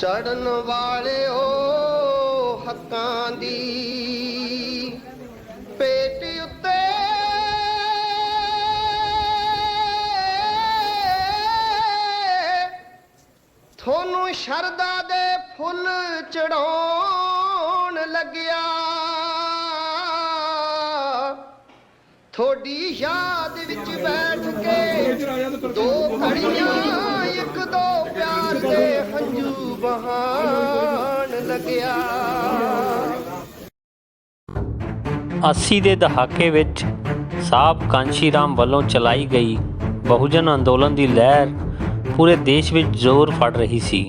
ਚੜਨ ਵਾਲਿਓ ਹੱਕਾਂ ਦੀ। ਪੇਟ ਉੱਤੇ ਤੁਹਾਨੂੰ ਸ਼ਰਦਾ ਦੇ ਫੁੱਲ ਚੜਾਉਣ ਲੱਗਿਆ। ਥੋੜੀ ਯਾਦ ਵਿੱਚ ਬੈਠ ਕੇ ਦੋ ਘੜੀਆਂ ਦੇ ਹੰਝੂ ਬਹਾਨ ਲੱਗਿਆ 80 ਦੇ ਦਹਾਕੇ ਵਿੱਚ ਸਾਹਿਬ ਕਾਂਸ਼ੀ ਰਾਮ ਵੱਲੋਂ ਚਲਾਈ ਗਈ ਬਹੁਜਨ ਅੰਦੋਲਨ ਦੀ ਲਹਿਰ ਪੂਰੇ ਦੇਸ਼ ਵਿੱਚ ਜ਼ੋਰ ਫੜ ਰਹੀ ਸੀ।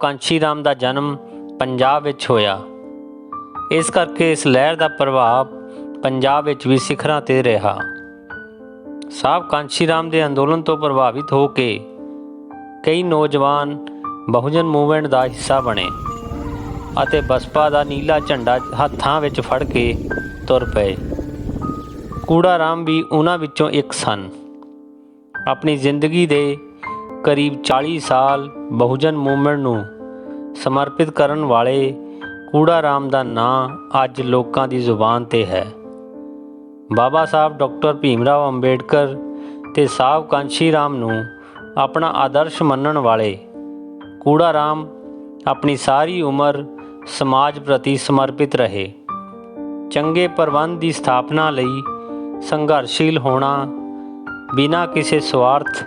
ਕਾਂਸ਼ੀ ਰਾਮ ਦਾ ਜਨਮ ਪੰਜਾਬ ਵਿੱਚ ਹੋਇਆ। ਇਸ ਕਰਕੇ ਇਸ ਲਹਿਰ ਦਾ ਪ੍ਰਭਾਵ ਪੰਜਾਬ ਵਿੱਚ ਵੀ ਸਿਖਰਾਂ ਤੇ ਰਿਹਾ। ਸਾਬ ਕਾਂਸ਼ੀ ਰਾਮ ਦੇ ਅੰਦੋਲਨ ਤੋਂ ਪ੍ਰਭਾਵਿਤ ਹੋ ਕੇ ਕਈ ਨੌਜਵਾਨ ਬਹੁਜਨ ਮੂਵਮੈਂਟ ਦਾ ਹਿੱਸਾ ਬਣੇ ਅਤੇ ਬਸਪਾ ਦਾ ਨੀਲਾ ਝੰਡਾ ਹੱਥਾਂ ਵਿੱਚ ਫੜ ਕੇ ਤੁਰ ਪਏ। ਕੂੜਾ ਰਾਮ ਵੀ ਉਹਨਾਂ ਵਿੱਚੋਂ ਇੱਕ ਸਨ। ਆਪਣੀ ਜ਼ਿੰਦਗੀ ਦੇ ਕਰੀਬ 40 ਸਾਲ ਬਹੁਜਨ ਮੂਵਮੈਂਟ ਨੂੰ ਸਮਰਪਿਤ ਕਰਨ ਵਾਲੇ ਕੂੜਾ ਰਾਮ ਦਾ ਨਾਂ ਅੱਜ ਲੋਕਾਂ ਦੀ ਜ਼ੁਬਾਨ ਤੇ ਹੈ। ਬਾਬਾ ਸਾਹਿਬ ਡਾਕਟਰ ਭੀਮਰਾਵ ਅੰਬੇਡਕਰ ਤੇ ਸਾਹਿਬ ਕਾਂਸ਼ੀ ਰਾਮ ਨੂੰ ਆਪਣਾ ਆਦਰਸ਼ ਮੰਨਣ ਵਾਲੇ ਕੂੜਾ ਰਾਮ ਆਪਣੀ ਸਾਰੀ ਉਮਰ ਸਮਾਜ ਪ੍ਰਤੀ ਸਮਰਪਿਤ ਰਹੇ। ਚੰਗੇ ਪ੍ਰਬੰਧ ਦੀ ਸਥਾਪਨਾ ਲਈ ਸੰਘਰਸ਼ੀਲ ਹੋਣਾ, ਬਿਨਾਂ ਕਿਸੇ ਸਵਾਰਥ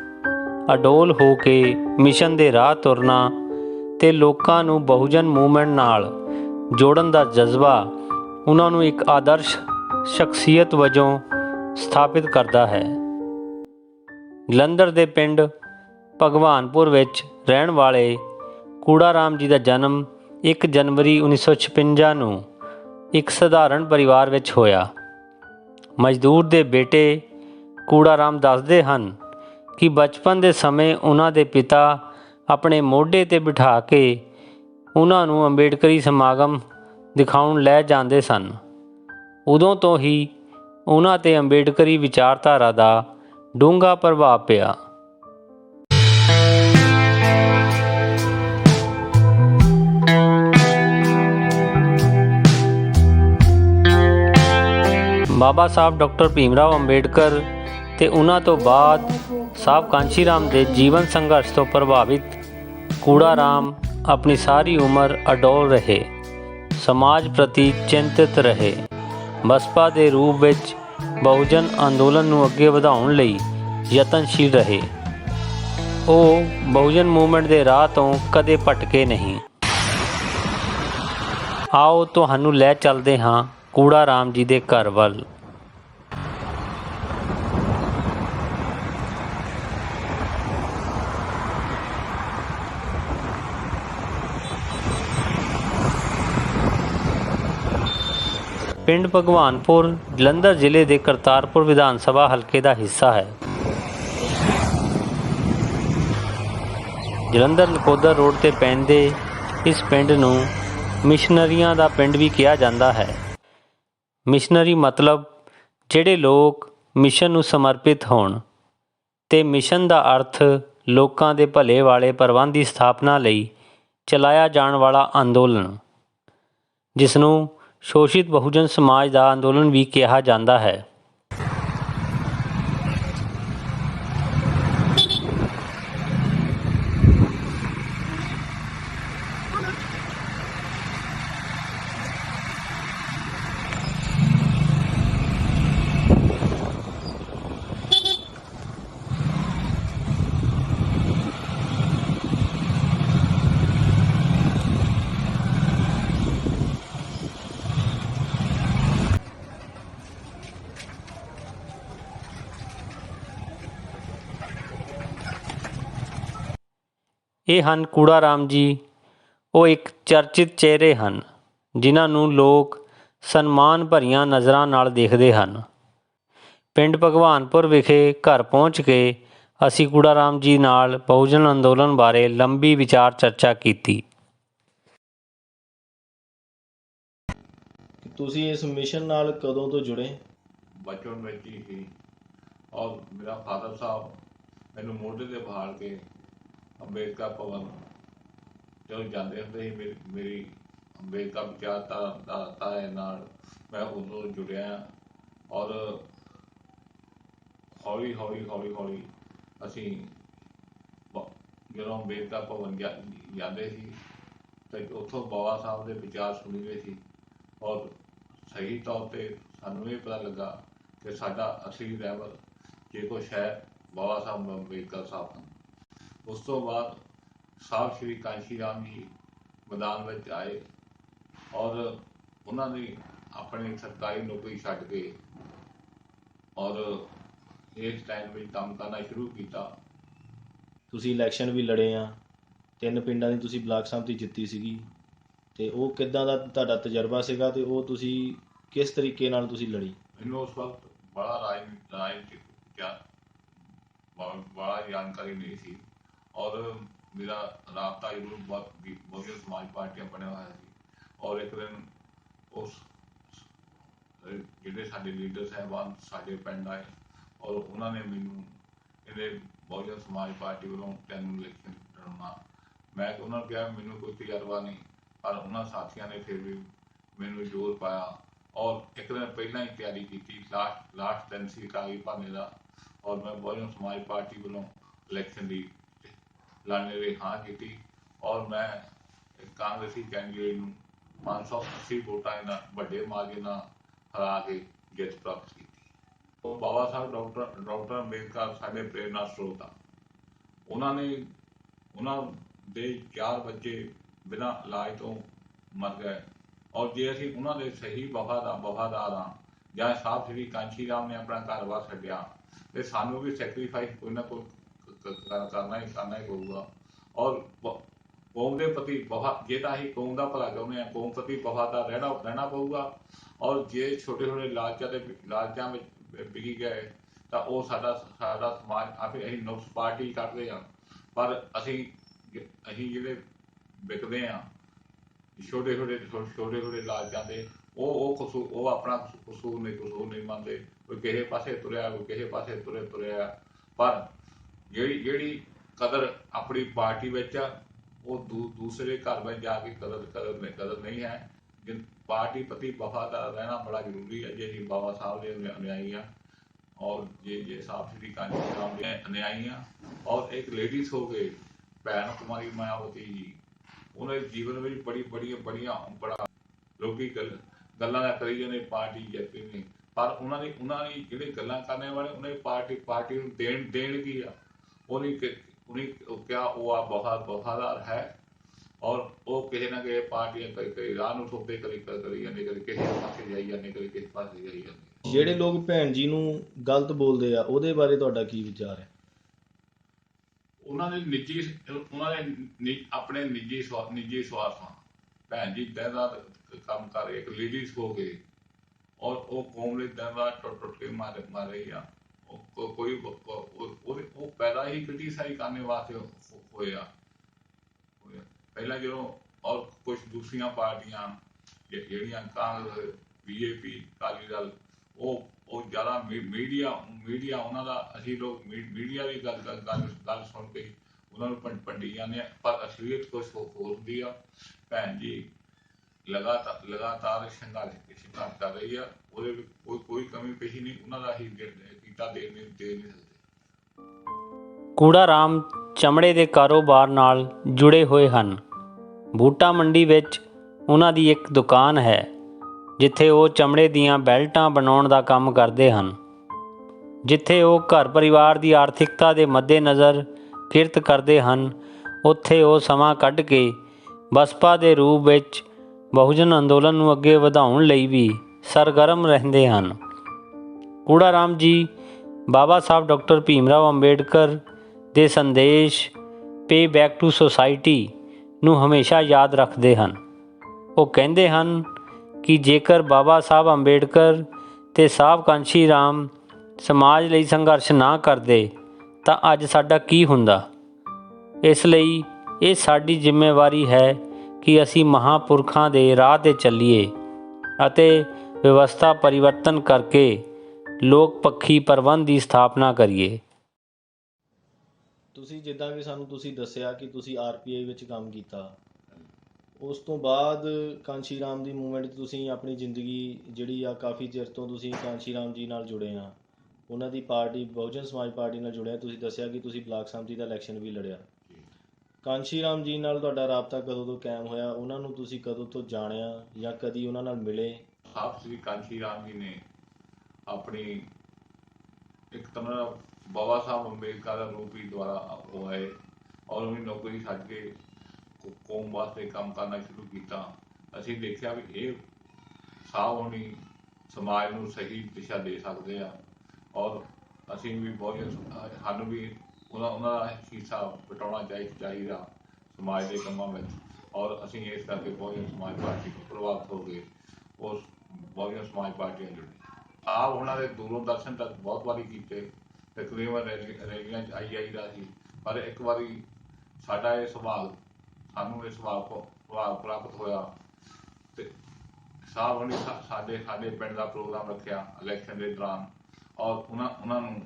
ਅਡੋਲ ਹੋ ਕੇ ਮਿਸ਼ਨ ਦੇ ਰਾਹ ਤੁਰਨਾ ਤੇ ਲੋਕਾਂ ਨੂੰ ਬਹੁਜਨ ਮੂਵਮੈਂਟ ਨਾਲ ਜੋੜਨ ਦਾ ਜਜ਼ਬਾ ਉਹਨਾਂ ਨੂੰ ਇੱਕ ਆਦਰਸ਼ ਸ਼ਖਸੀਅਤ ਵਜੋਂ ਸਥਾਪਿਤ ਕਰਦਾ ਹੈ। ਜਲੰਧਰ ਦੇ ਪਿੰਡ ਭਗਵਾਨਪੁਰ ਵਿੱਚ ਰਹਿਣ ਵਾਲੇ ਕੂੜਾ ਰਾਮ ਜੀ ਦਾ ਜਨਮ 1 ਜਨਵਰੀ 1956 ਨੂੰ ਇੱਕ ਸਧਾਰਨ ਪਰਿਵਾਰ ਵਿੱਚ ਹੋਇਆ। ਮਜ਼ਦੂਰ ਦੇ ਬੇਟੇ ਕੂੜਾ ਰਾਮ ਦੱਸਦੇ ਹਨ ਕਿ ਬਚਪਨ ਦੇ ਸਮੇਂ ਉਹਨਾਂ ਦੇ ਪਿਤਾ ਆਪਣੇ ਮੋਢੇ ਤੇ ਬਿਠਾ ਕੇ ਉਹਨਾਂ ਨੂੰ ਅੰਬੇਡਕਰੀ ਸਮਾਗਮ ਦਿਖਾਉਣ ਲੈ ਜਾਂਦੇ ਸਨ। ਉਦੋਂ ਤੋਂ ਹੀ ਉਹਨਾਂ ਤੇ ਅੰਬੇਡਕਰੀ ਵਿਚਾਰਧਾਰਾ ਦਾ ਡੂੰਘਾ ਪ੍ਰਭਾਵ ਪਿਆ। ਬਾਬਾ ਸਾਹਿਬ ਡਾਕਟਰ ਭੀਮਰਾਵ ਅੰਬੇਡਕਰ ਤੇ ਉਹਨਾਂ ਤੋਂ ਬਾਅਦ ਸਾਹਿਬ ਕਾਂਸ਼ੀ ਰਾਮ ਦੇ ਜੀਵਨ ਸੰਘਰਸ਼ ਤੋਂ ਪ੍ਰਭਾਵਿਤ ਕੂੜਾ ਰਾਮ ਆਪਣੀ ਸਾਰੀ ਉਮਰ ਅਡੋਲ ਰਹੇ, ਸਮਾਜ ਪ੍ਰਤੀ ਚਿੰਤਿਤ ਰਹੇ। ਬਸਪਾ ਦੇ ਰੂਪ ਵਿੱਚ ਬਹੁਜਨ ਅੰਦੋਲਨ ਨੂੰ ਅੱਗੇ ਵਧਾਉਣ ਲਈ ਯਤਨਸ਼ੀਲ ਰਹੇ। ਉਹ ਬਹੁਜਨ ਮੂਵਮੈਂਟ ਦੇ ਰਾਹ ਤੋਂ ਕਦੇ ਭਟਕੇ ਨਹੀਂ। ਆਓ ਤੁਹਾਨੂੰ ਲੈ ਚੱਲਦੇ ਹਾਂ ਕੂੜਾ ਰਾਮ ਜੀ ਦੇ ਘਰ ਵੱਲ। ਪਿੰਡ ਭਗਵਾਨਪੁਰ, ਜਲੰਧਰ ਜ਼ਿਲ੍ਹੇ ਦੇ ਕਰਤਾਰਪੁਰ ਵਿਧਾਨ ਸਭਾ ਹਲਕੇ ਦਾ ਹਿੱਸਾ ਹੈ। ਜਲੰਧਰ ਨਕੋਦਰ ਰੋਡ ਤੇ ਪੈਂਦੇ ਇਸ ਪਿੰਡ ਨੂੰ ਮਿਸ਼ਨਰੀਆਂ ਦਾ ਪਿੰਡ ਵੀ ਕਿਹਾ ਜਾਂਦਾ ਹੈ। ਮਿਸ਼ਨਰੀ ਮਤਲਬ ਜਿਹੜੇ ਲੋਕ ਮਿਸ਼ਨ ਨੂੰ ਸਮਰਪਿਤ ਹੋਣ ਤੇ ਮਿਸ਼ਨ ਦਾ ਅਰਥ ਲੋਕਾਂ ਦੇ ਭਲੇ ਵਾਲੇ ਪ੍ਰਬੰਧ ਦੀ ਸਥਾਪਨਾ ਲਈ ਚਲਾਇਆ ਜਾਣ ਵਾਲਾ ਅੰਦੋਲਨ, ਜਿਸ ਨੂੰ ਸ਼ੋਸ਼ਿਤ ਬਹੁਜਨ ਸਮਾਜ ਦਾ ਅੰਦੋਲਨ ਵੀ ਕਿਹਾ ਜਾਂਦਾ ਹੈ। ਇਹ ਹਨ ਕੂੜਾ ਰਾਮ ਜੀ। ਉਹ ਇੱਕ ਚਰਚਿਤ ਚਿਹਰੇ ਹਨ ਜਿਨ੍ਹਾਂ ਨੂੰ ਲੋਕ ਸਨਮਾਨ ਭਰੀਆਂ ਨਜ਼ਰਾਂ ਨਾਲ ਦੇਖਦੇ ਹਨ। ਪਿੰਡ ਭਗਵਾਨਪੁਰ ਵਿਖੇ ਘਰ ਪਹੁੰਚ ਕੇ ਅਸੀਂ ਕੂੜਾ ਰਾਮ ਜੀ ਨਾਲ ਬਹੁਜਨ ਅੰਦੋਲਨ ਬਾਰੇ ਲੰਬੀ ਵਿਚਾਰ ਚਰਚਾ ਕੀਤੀ। ਤੁਸੀਂ ਇਸ ਮਿਸ਼ਨ ਨਾਲ ਕਦੋਂ ਤੋਂ ਜੁੜੇ? ਬਚਪਨ ਵਿੱਚ ਹੀ। ਸੀ ਔਰ ਮੇਰਾ ਫਾਦਰ ਸਾਹਿਬ ਮੈਨੂੰ ਮੋਢੇ ਤੇ ਬਿਠਾ ਕੇ ਅੰਬੇਦਕਰ ਭਵਨ ਜਦੋਂ ਜਾਂਦੇ ਹੁੰਦੇ ਸੀ, ਮੇਰੀ ਮੇਰੀ ਅੰਬੇਦਕਰ ਵਿਚਾਰਧਾਰਾ ਦਾ ਨਾਲ ਮੈਂ ਉਦੋਂ ਜੁੜਿਆ ਔਰ ਹੌਲੀ ਹੌਲੀ ਹੌਲੀ ਹੌਲੀ ਅਸੀਂ ਜਦੋਂ ਅੰਬੇਦਕਰ ਭਵਨ ਜਾ- ਜਾਂਦੇ ਸੀ ਤੇ ਉੱਥੋਂ ਬਾਬਾ ਸਾਹਿਬ ਦੇ ਵਿਚਾਰ ਸੁਣੀਦੇ ਸੀ ਔਰ ਸਹੀ ਤੌਰ ਤੇ ਸਾਨੂੰ ਇਹ ਪਤਾ ਲੱਗਾ ਕਿ ਸਾਡਾ ਅਸਲੀ ਰਹਿਬਰ ਜੇ ਕੁਛ ਹੈ ਬਾਬਾ ਸਾਹਿਬ ਅੰਬੇਦਕਰ ਸਾਹਿਬ ਹਨ ਉਸ ਤੋਂ ਬਾਅਦ ਸਾਹਿਬ ਸ਼੍ਰੀ ਕਾਂਸ਼ੀ ਰਾਮ ਜੀ ਮੈਦਾਨ ਵਿੱਚ ਆਏ ਔਰ ਉਹਨਾਂ ਨੇ ਆਪਣੀ ਸਰਕਾਰੀ ਨੌਕਰੀ ਛੱਡ ਕੇ ਔਰ ਇਸ ਟਾਈਮ ਵਿੱਚ ਕੰਮ ਕਰਨਾ ਸ਼ੁਰੂ ਕੀਤਾ। ਤੁਸੀਂ ਇਲੈਕਸ਼ਨ ਵੀ ਲੜੇ ਆ। ਤਿੰਨ ਪਿੰਡਾਂ ਦੀ ਤੁਸੀਂ ਬਲਾਕ ਸੰਮਤੀ ਜਿੱਤੀ ਸੀਗੀ। ਤੇ ਉਹ ਕਿੱਦਾਂ ਦਾ ਤੁਹਾਡਾ ਤਜਰਬਾ ਸੀਗਾ ਤੇ ਉਹ ਤੁਸੀਂ ਕਿਸ ਤਰੀਕੇ ਨਾਲ ਤੁਸੀਂ ਲੜੀ? ਮੈਨੂੰ ਉਸ ਵਕਤ ਬੜਾ ਰਾਜ ਰਾਜਨੀਤਿਕ ਜਾਂ ਬੜਾ ਜਾਣਕਾਰੀ ਨਹੀਂ ਸੀ। ਔਰ ਮੇਰਾ ਰਾਬਤਾ ਜ਼ਰੂਰ ਬਹੁਤ ਵੀ- ਬਹੁਜਨ ਸਮਾਜ ਪਾਰਟੀਆਂ ਬਣਿਆ ਹੋਇਆ ਸੀ। ਔਰ ਇੱਕ ਦਿਨ ਉਸ, ਜਿਹੜੇ ਸਾਡੇ ਲੀਡਰ ਸਾਹਿਬਾਨ ਸਾਡੇ ਪਿੰਡ ਆਏ ਔਰ ਉਹਨਾਂ ਨੇ ਮੈਨੂੰ ਇਹਦੇ ਬਹੁਜਨ ਸਮਾਜ ਪਾਰਟੀ ਵੱਲੋਂ ਤੈਨੂੰ ਇਲੈਕਸ਼ਨ ਲੜਨਾ। ਮੈਂ ਉਹਨਾਂ ਨੂੰ ਕਿਹਾ, ਮੈਨੂੰ ਕੋਈ ਤਜਰਬਾ ਨਹੀਂ। ਪਰ ਉਹਨਾਂ ਸਾਥੀਆਂ ਨੇ ਫਿਰ ਵੀ ਮੈਨੂੰ ਜ਼ੋਰ ਪਾਇਆ ਔਰ ਇੱਕ ਦਿਨ ਪਹਿਲਾਂ ਹੀ ਤਿਆਰੀ ਕੀਤੀ, ਲਾਸਟ ਲਾਸਟ ਦਿਨ ਸੀ ਕਾਗਜ਼ ਭਰਨੇ ਦਾ। ਔਰ ਮੈਂ ਬਹੁਜਨ ਸਮਾਜ ਪਾਰਟੀ ਵੱਲੋਂ ਇਲੈਕਸ਼ਨ ਦੀ ਲੜਨੇ ਦੀ ਹਾਂ ਕੀਤੀ ਔਰ ਮੈਂ ਕਾਂਗਰਸੀ ਕੈਂਡੀਡੇਟ ਨੂੰ 580 ਵੋਟਾਂ ਨਾਲ ਵੱਡੇ ਮਾਰਜਨ ਨਾਲ ਹਰਾ ਕੇ ਜਿੱਤ ਪ੍ਰਾਪਤ ਕੀਤੀ। ਉਹ ਬਾਬਾ ਸਾਹਿਬ ਡਾਕਟਰ ਡਾਕਟਰ ਅੰਬੇਦਕਰ ਸਾਡੇ ਪ੍ਰੇਰਨਾ ਸਰੋਤ ਆ। ਉਹਨਾਂ ਨੇ, ਉਹਨਾਂ ਦੇ ਚਾਰ ਬੱਚੇ ਬਿਨਾਂ ਇਲਾਜ ਤੋਂ ਮਰ ਗਏ। ਔਰ ਜੇ ਅਸੀਂ ਉਹਨਾਂ ਦੇ ਸਹੀ ਵਫਾਦਾਰ ਵਫਾਦਾਰ ਹਾਂ ਜਾਂ ਸਾਹਿਬ ਸ੍ਰੀ ਕਾਂਚੀ ਰਾਮ ਨੇ ਆਪਣਾ ਘਰ-ਬਾਰ ਛੱਡਿਆ, ਤੇ ਸਾਨੂੰ ਵੀ ਸੈਕਰੀਫਾਈਸ ਕੋਈ ਨਾ ਕੋਈ ਕਰਨਾ ਹੀ ਕਰਨਾ ਹੀ ਪਊਗਾ ਔਰ ਕੌਮ ਦੇ ਪ੍ਰਤੀ ਵਫਾ ਜੇ ਤਾਂ ਅਸੀਂ ਕੌਮ ਦਾ ਭਲਾ ਚਾਹੁੰਦੇ ਹਾਂ, ਕੌਮ ਪ੍ਰਤੀ ਵਫਾਦਾਰ ਰਹਿਣਾ ਰਹਿਣਾ ਪਊਗਾ। ਔਰ ਜੇ ਛੋਟੇ ਛੋਟੇ ਲਾਲਚਾਂ ਦੇ ਲਾਲਚਾਂ ਵਿੱਚ ਵਿਕੀ ਗਏ, ਤਾਂ ਉਹ ਸਾਡਾ ਸਾਡਾ ਸਮਾਜ ਆਪੇ ਅਸੀਂ ਨੁਕਸ ਪਾਰਟੀ ਕਰਦੇ ਹਾਂ। ਪਰ ਅਸੀਂ ਅਸੀਂ ਜਿਹੜੇ ਵਿਕਦੇ ਆ ਛੋਟੇ ਛੋਟੇ ਛੋਟੇ ਛੋਟੇ ਲਾਲਚਾਂ ਦੇ, ਉਹ ਉਹ ਕਸੂਰ ਉਹ ਆਪਣਾ ਕਸੂਰ ਨਹੀਂ ਕਸੂਰ ਨਹੀਂ ਮੰਨਦੇ। ਕੋਈ ਕਿਸੇ ਪਾਸੇ ਤੁਰਿਆ, ਕੋਈ ਕਿਸੇ ਪਾਸੇ ਤੁਰੇ ਤੁਰਿਆ। ਪਰ ਜਿਹੜੀ ਜਿਹੜੀ ਕਦਰ ਆਪਣੀ ਪਾਰਟੀ ਵਿੱਚ ਆ, ਉਹ ਦੂ- ਦੂਸਰੇ ਘਰ ਵਿੱਚ ਜਾ ਕੇ ਕਦਰ ਕਦਰ ਨਹੀਂ ਕਦਰ ਨਹੀਂ ਹੈ। ਜਿਨ, ਪਾਰਟੀ ਪ੍ਰਤੀ ਵਫਾਦਾਰ ਰਹਿਣਾ ਬੜਾ ਜ਼ਰੂਰੀ ਹੈ। ਜੇ ਅਸੀਂ ਬਾਬਾ ਸਾਹਿਬ ਦੇ ਅਨੁਯਾਈ ਆ, ਔਰ ਜੇ ਜੇ ਸਾਹਿਬ ਸ੍ਰੀ ਕਾਂਚੀ ਰਾਮ ਦੇ ਅਨੁਯਾਈ ਆ, ਔਰ ਇੱਕ ਲੇਡੀਜ਼ ਹੋ ਗਏ, ਭੈਣ ਕੁਮਾਰੀ ਮਾਇਆਵਤੀ ਜੀ, ਉਹਨਾਂ ਦੇ ਜੀਵਨ ਵਿੱਚ ਬੜੀ, ਬੜੀਆਂ ਬੜੀਆਂ, ਬੜਾ ਲੋਕੀ ਗੱਲਾਂ ਦਾ ਕਰੀ ਜਾਂਦੇ, ਪਾਰਟੀ ਜਿੱਤੀ ਨਹੀਂ। ਪਰ ਉਹਨਾਂ ਨੇ ਉਹਨਾਂ ਨੇ ਜਿਹੜੇ ਗੱਲਾਂ ਕਰਨ ਵਾਲੇ, ਉਹਨਾਂ ਨੇ ਪਾਰਟੀ ਪਾਰਟੀ ਨੂੰ ਦੇਣ ਦੇਣ ਕੀ ਆ? ਉਹਨੇ ਕਿ- ਉਹਨੇ ਉਹ ਕਿਹਾ ਉਹ ਆ ਬਹੁਤ ਵਫਾਦਾਰ ਹੈ। ਔਰ ਉਹ ਕਿਸੇ ਨਾ ਕਿਸੇ ਪਾਰਟੀਆਂ ਕਈ ਕਈ ਰਾਹ ਨੂੰ ਠੋਕੇ ਕਰੀ ਕਰੀ ਜਾਂਦੇ ਕਦੀ ਕਿਸੇ ਪਾਸੇ ਜਾਈ ਜਾਂਦੇ ਕਦੀ ਕਿਸੇ ਪਾਸੇ ਜਾਈ ਜਾਂਦੇ। ਜਿਹੜੇ ਲੋਕ ਭੈਣ ਜੀ ਨੂੰ ਗਲਤ ਬੋਲਦੇ ਆ ਉਹਦੇ ਬਾਰੇ ਤੁਹਾਡਾ ਕੀ ਵਿਚਾਰ ਹੈ? ਉਹਨਾਂ ਦੇ ਨਿੱਜੀ ਉਹਨਾਂ ਦੇ ਆਪਣੇ ਨਿੱਜੀ ਸਵਾ ਨਿੱਜੀ ਸਵਾਰਥਾਂ ਭੈਣ ਜੀ ਦਿਨ ਰਾਤ ਕੰਮ ਕਰ ਇੱਕ ਲੇਡੀਜ਼ ਹੋ ਗਏ ਔਰ ਉਹ ਕੌਮ ਲਈ ਦਿਨ ਰਾਤ ਟੁੱਟ ਟੁੱਟ ਕੇ ਮਾਰ ਮਾਰ ਰਹੀ ਆ। ਉਹ ਕੋ- ਕੋਈ ਉਹ- ਉਹ ਉਹ- ਉਹ ਪੈਦਾ ਪਹਿਲਾਂ ਜਦੋਂ ਔਰ ਕੁਝ ਦੂਸਰੀਆਂ ਪਾਰਟੀਆਂ ਜਿਹੜੀਆਂ ਕਾਂਗਰਸ ਬੀਜੇਪੀ ਅਕਾਲੀ ਦਲ, ਉਹ ਉਹ ਜ਼ਿਆਦਾ ਮੀਡੀਆ ਮੀਡੀਆ ਉਹਨਾਂ ਦਾ, ਅਸੀਂ ਲੋਕ ਮੀਡੀਆ ਦੀ ਗੱਲ ਗੱਲ ਗੱਲ ਸੁਣ ਕੇ ਉਹਨਾਂ ਨੂੰ ਭੰ- ਭੰਡੀ ਜਾਂਦੇ ਆ ਪਰ ਅਸਲੀਅਤ ਕੁਝ ਹੋਰ ਹੁੰਦੀ ਆ। ਭੈਣ ਜੀ ਲਗਾਤਾਰ ਲਗਾਤਾਰ ਸੰਘਰਸ਼ ਕਰ ਰਹੀ ਆ। ਉਹਦੇ ਵਿੱਚ ਕੋਈ ਕੋਈ ਕਮੀ ਪੇਸ਼ੀ ਨਹੀਂ, ਉਹਨਾਂ ਦਾ ਹੀ ਕੀਤਾ ਦੇ ਨਹੀਂ ਦੇ ਨਹੀਂ ਸਕਦੇ। ਕੂੜਾ ਰਾਮ ਚਮੜੇ ਦੇ ਕਾਰੋਬਾਰ ਨਾਲ ਜੁੜੇ ਹੋਏ ਹਨ। ਬੂਟਾ ਮੰਡੀ ਵਿੱਚ ਉਹਨਾਂ ਦੀ ਇੱਕ ਦੁਕਾਨ ਹੈ, ਜਿੱਥੇ ਉਹ ਚਮੜੇ ਦੀਆਂ ਬੈਲਟਾਂ ਬਣਾਉਣ ਦਾ ਕੰਮ ਕਰਦੇ ਹਨ। ਜਿੱਥੇ ਉਹ ਘਰ ਪਰਿਵਾਰ ਦੀ ਆਰਥਿਕਤਾ ਦੇ ਮੱਦੇਨਜ਼ਰ ਕਿਰਤ ਕਰਦੇ ਹਨ, ਉੱਥੇ ਉਹ ਸਮਾਂ ਕੱਢ ਕੇ ਬਸਪਾ ਦੇ ਰੂਪ ਵਿੱਚ ਬਹੁਜਨ ਅੰਦੋਲਨ ਨੂੰ ਅੱਗੇ ਵਧਾਉਣ ਲਈ ਵੀ ਸਰਗਰਮ ਰਹਿੰਦੇ ਹਨ। ਕੂੜਾ ਰਾਮ ਜੀ, ਬਾਬਾ ਸਾਹਿਬ ਡਾਕਟਰ ਭੀਮਰਾਓ ਅੰਬੇਡਕਰ ਦੇ ਸੰਦੇਸ਼, ਪੇ ਬੈਕ ਟੂ ਸੋਸਾਇਟੀ ਨੂੰ ਹਮੇਸ਼ਾ ਯਾਦ ਰੱਖਦੇ ਹਨ। ਉਹ ਕਹਿੰਦੇ ਹਨ ਕਿ ਜੇਕਰ ਬਾਬਾ ਸਾਹਿਬ ਅੰਬੇਡਕਰ ਤੇ ਸਾਹਿਬ ਕਾਂਸ਼ੀ ਰਾਮ ਸਮਾਜ ਲਈ ਸੰਘਰਸ਼ ਨਾ ਕਰਦੇ, ਤਾਂ ਅੱਜ ਸਾਡਾ ਕੀ ਹੁੰਦਾ? ਇਸ ਲਈ ਇਹ ਸਾਡੀ ਜ਼ਿੰਮੇਵਾਰੀ ਹੈ ਕਿ ਅਸੀਂ ਮਹਾਪੁਰਖਾਂ ਦੇ ਰਾਹ ਤੇ ਚੱਲੀਏ ਅਤੇ ਵਿਵਸਥਾ ਪਰਿਵਰਤਨ ਕਰਕੇ ਲੋਕ ਪੱਖੀ ਪ੍ਰਬੰਧ ਦੀ ਸਥਾਪਨਾ ਕਰੀਏ। ਤੁਸੀਂ ਜਿੱਦਾਂ ਵੀ ਸਾਨੂੰ ਤੁਸੀਂ ਦੱਸਿਆ ਕਿ ਤੁਸੀਂ ਆਰਪੀਆਈ ਵਿੱਚ ਕੰਮ ਕੀਤਾ, ਉਸ ਤੋਂ ਬਾਅਦ ਕਾਂਸ਼ੀ ਰਾਮ ਦੀ ਮੂਵਮੈਂਟ 'ਚ ਤੁਸੀਂ ਆਪਣੀ ਜ਼ਿੰਦਗੀ ਜਿਹੜੀ ਆ ਕਾਫੀ ਚਿਰ ਤੋਂ ਤੁਸੀਂ ਕਾਂਸ਼ੀ ਰਾਮ ਜੀ ਨਾਲ ਜੁੜੇ ਆ। ਉਹਨਾਂ ਦੀ ਪਾਰਟੀ, ਬਹੁਜਨ ਸਮਾਜ ਪਾਰਟੀ ਨਾਲ ਜੁੜਿਆ, ਤੁਸੀਂ ਦੱਸਿਆ ਕਿ ਤੁਸੀਂ ਬਲਾਕ ਸੰਮਤੀ ਦਾ ਇਲੈਕਸ਼ਨ ਵੀ ਲੜਿਆ। ਕਾਂਸ਼ੀ ਰਾਮ ਜੀ ਨਾਲ ਤੁਹਾਡਾ ਰਾਬਤਾ ਕਦੋਂ ਤੋਂ ਕਾਇਮ ਹੋਇਆ? ਉਹਨਾਂ ਨੂੰ ਤੁਸੀਂ ਕਦੋਂ ਤੋਂ ਜਾਣਿਆ ਜਾਂ ਕਦੀ ਉਹਨਾਂ ਨਾਲ ਮਿਲੇ? ਸਾਹਿਬ ਸ੍ਰੀ ਕਾਂਸ਼ੀ ਰਾਮ ਜੀ ਨੇ ਆਪਣੀ ਇੱਕ ਤਰ੍ਹਾਂ ਬਾਬਾ ਸਾਹਿਬ ਅੰਬੇਦਕਰ ਦਾ ਰੂਪ ਹੀ ਦੁਆਰਾ ਹੋਏ ਔਰ ਉਹਨੇ ਨੌਕਰੀ ਛੱਡ ਕੇ ਕੌਮ ਵਾਸਤੇ ਕੰਮ ਕਰਨਾ ਸ਼ੁਰੂ ਕੀਤਾ। ਅਸੀਂ ਦੇਖਿਆ ਵੀ ਇਹ ਸਾਹ ਹੋਣੀ ਸਮਾਜ ਨੂੰ ਸਹੀ ਦਿਸ਼ਾ ਦੇ ਸਕਦੇ ਆ ਔਰ ਅਸੀਂ ਵੀ ਬਹੁਤ, ਸਾਨੂੰ ਵੀ ਉਹਨਾਂ ਉਹਨਾਂ ਦਾ ਹਿੱਸਾ ਵਟਾਉਣਾ ਚਾਹੀ- ਚਾਹੀਦਾ ਸਮਾਜ ਦੇ ਕੰਮਾਂ ਵਿੱਚ। ਔਰ ਅਸੀਂ ਇਸ ਕਰਕੇ ਬਹੁਜਨ ਸਮਾਜ ਪਾਰਟੀ ਤੋਂ ਪ੍ਰਭਾਵਿਤ ਹੋ ਗਏ ਉਸ ਬਹੁਜਨ ਸਮਾਜ ਪਾਰਟੀ ਨਾਲ ਜੁੜੇ। ਆਪ ਉਹਨਾਂ ਦੇ ਦੂਰੋਂ ਦਰਸ਼ਨ ਤੱਕ ਬਹੁਤ ਵਾਰੀ ਕੀਤੇ ਤਕਰੀਬਨ ਰੈਲੀ- ਰੈਲੀਆਂ ਚ ਆਈ, ਆਈਦਾ ਸੀ। ਪਰ ਇੱਕ ਵਾਰੀ ਸਾਡਾ ਇਹ ਸੁਭਾਗ ਸਾਨੂੰ ਇਹ ਸੁਭਾਗ ਪ- ਸੁਭਾਗ ਪ੍ਰਾਪਤ ਹੋਇਆ ਤੇ ਸਾਹਿਬ ਉਹਨੇ ਸਾ- ਸਾਡੇ ਸਾਡੇ ਪਿੰਡ ਦਾ ਪ੍ਰੋਗਰਾਮ ਰੱਖਿਆ ਇਲੈਕਸ਼ਨ ਦੇ ਦੌਰਾਨ। ਔਰ ਉਹਨਾਂ ਉਹਨਾਂ ਨੂੰ